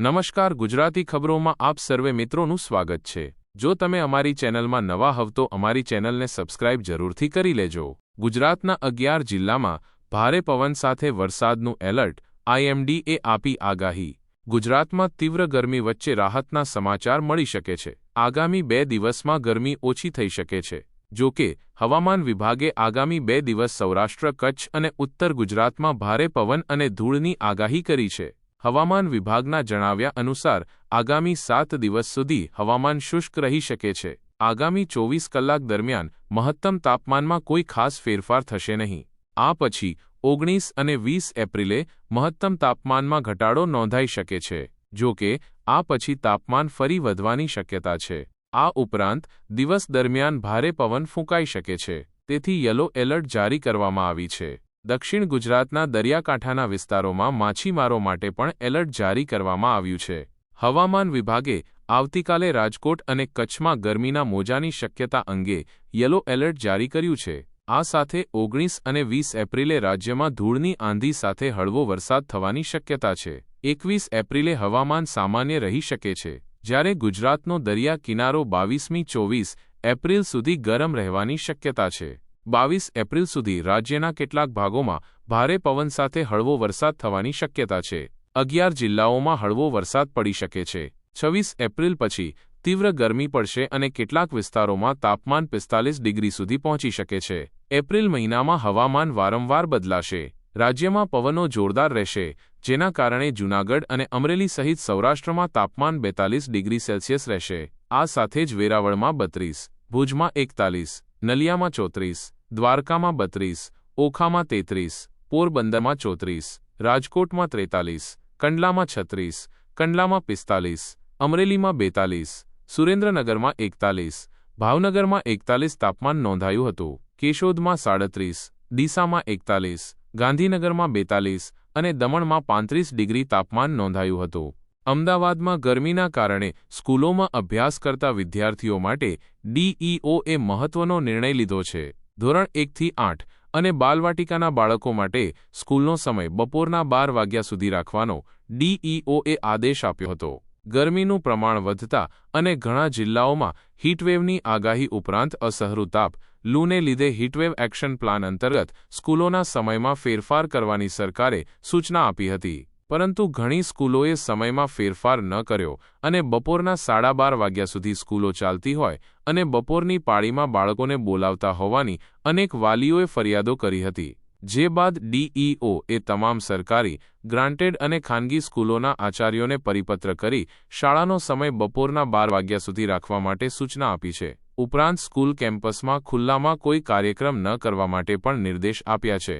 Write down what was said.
નમસ્કાર ગુજરાતી ખબરોમાં આપ સર્વે મિત્રોનું સ્વાગત છે. જો તમે અમારી ચેનલમાં નવા હવ તો અમારી ચેનલને સબસ્ક્રાઇબ જરૂરથી કરી લેજો. ગુજરાતના અગિયાર જિલ્લામાં ભારે પવન સાથે વરસાદનું એલર્ટ આઈએમડીએ આપી આગાહી. ગુજરાતમાં તીવ્ર ગરમી વચ્ચે રાહતના સમાચાર મળી શકે છે. આગામી બે દિવસમાં ગરમી ઓછી થઈ શકે છે. જો કે, હવામાન વિભાગે આગામી બે દિવસ સૌરાષ્ટ્ર, કચ્છ અને ઉત્તર ગુજરાતમાં ભારે પવન અને ધૂળની આગાહી કરી છે. હવામાન વિભાગના જણાવ્યા અનુસાર, આગામી સાત દિવસ સુધી હવામાન શુષ્ક રહી શકે છે. આગામી ચોવીસ કલાક દરમિયાન મહત્તમ તાપમાનમાં કોઈ ખાસ ફેરફાર થશે નહીં. આ પછી, ઓગણીસ અને વીસ એપ્રિલે મહત્તમ તાપમાનમાં ઘટાડો નોંધાઈ શકે છે, જો કે, આ પછી તાપમાન ફરી વધવાની શક્યતા છે. આ ઉપરાંત, દિવસ દરમિયાન ભારે પવન ફૂંકાઈ શકે છે. તેથી યલો એલર્ટ જારી કરવામાં આવી છે. દક્ષિણ ગુજરાતના દરિયાકાંઠાના વિસ્તારોમાં માછીમારો માટે પણ એલર્ટ જારી કરવામાં આવ્યું છે. હવામાન વિભાગે આવતીકાલે રાજકોટ અને કચ્છમાં ગરમીના મોજાની શક્યતા અંગે યલો એલર્ટ જારી કર્યું છે. આ સાથે ઓગણીસ અને વીસ એપ્રિલે રાજ્યમાં ધૂળની આંધી સાથે હળવો વરસાદ થવાની શક્યતા છે. એકવીસ એપ્રિલે હવામાન સામાન્ય રહી શકે છે. જ્યારે ગુજરાતનો દરિયા કિનારો બાવીસમી ચોવીસ એપ્રિલ સુધી ગરમ રહેવાની શક્યતા છે. બાવીસ એપ્રિલ સુધી રાજ્યના કેટલાક ભાગોમાં ભારે પવન સાથે હળવો વરસાદ થવાની શક્યતા છે. અગિયાર જિલ્લાઓમાં હળવો વરસાદ પડી શકે છે. છવ્વીસ એપ્રિલ પછી તીવ્ર ગરમી પડશે અને કેટલાક વિસ્તારોમાં તાપમાન પિસ્તાલીસ ડિગ્રી સુધી પહોંચી શકે છે. એપ્રિલ મહિનામાં હવામાન વારંવાર બદલાશે. રાજ્યમાં પવનો જોરદાર રહેશે, જેના કારણે જૂનાગઢ અને અમરેલી સહિત સૌરાષ્ટ્રમાં તાપમાન બેતાલીસ ડિગ્રી સેલ્સિયસ રહેશે. આ સાથે જ વેરાવળમાં બત્રીસ, ભુજમાં એકતાલીસ, નલિયામાં ચોત્રીસ દ્વારકામાં બત્રીસ, ઓખામાં તેત્રીસ, પોરબંદરમાં ચોત્રીસ, રાજકોટમાં ત્રેતાલીસ, કંડલામાં છત્રીસ, કંડલામાં પિસ્તાલીસ, અમરેલીમાં બેતાલીસ, સુરેન્દ્રનગરમાં એકતાલીસ, ભાવનગરમાં એકતાલીસ તાપમાન નોંધાયું હતું. કેશોદમાં સાડત્રીસ, ડીસામાં એકતાલીસ, ગાંધીનગરમાં બેતાલીસ અને દમણમાં પાંત્રીસ ડિગ્રી તાપમાન નોંધાયું હતું. અમદાવાદમાં ગરમીના કારણે સ્કૂલોમાં અભ્યાસ કરતા વિદ્યાર્થીઓ માટે ડીઈઓએ મહત્વનો નિર્ણય લીધો છે. ધોરણ એકથી આઠ અને બાલવાટિકાના બાળકો માટે સ્કૂલનો સમય બપોરના બાર વાગ્યા સુધી રાખવાનો ડીઈઓએ આદેશ આપ્યો હતો. ગરમીનું પ્રમાણ વધતા અને ઘણા જિલ્લાઓમાં હીટવેવની આગાહી ઉપરાંત અસહરુ તાપ, લૂને લીધે હીટવેવ એક્શન પ્લાન અંતર્ગત સ્કૂલોના સમયમાં ફેરફાર કરવાની સરકારે સૂચના આપી હતી. પરંતુ ઘણી સ્કૂલોએ સમયમાં ફેરફાર ન કર્યો અને બપોરના સાડા બાર વાગ્યા સુધી સ્કૂલો ચાલતી હોય અને બપોરની પાળીમાં બાળકોને બોલાવતા હોવાની અનેક વાલીઓએ ફરિયાદો કરી હતી, જે બાદ ડીઈઓ એ તમામ સરકારી, ગ્રાન્ટેડ અને ખાનગી સ્કૂલોના આચાર્યોને પરિપત્ર કરી શાળાનો સમય બપોરના બાર વાગ્યા સુધી રાખવા માટે સૂચના આપી છે. ઉપરાંત સ્કૂલ કેમ્પસમાં ખુલ્લામાં કોઈ કાર્યક્રમ ન કરવા માટે પણ નિર્દેશ આપ્યા છે.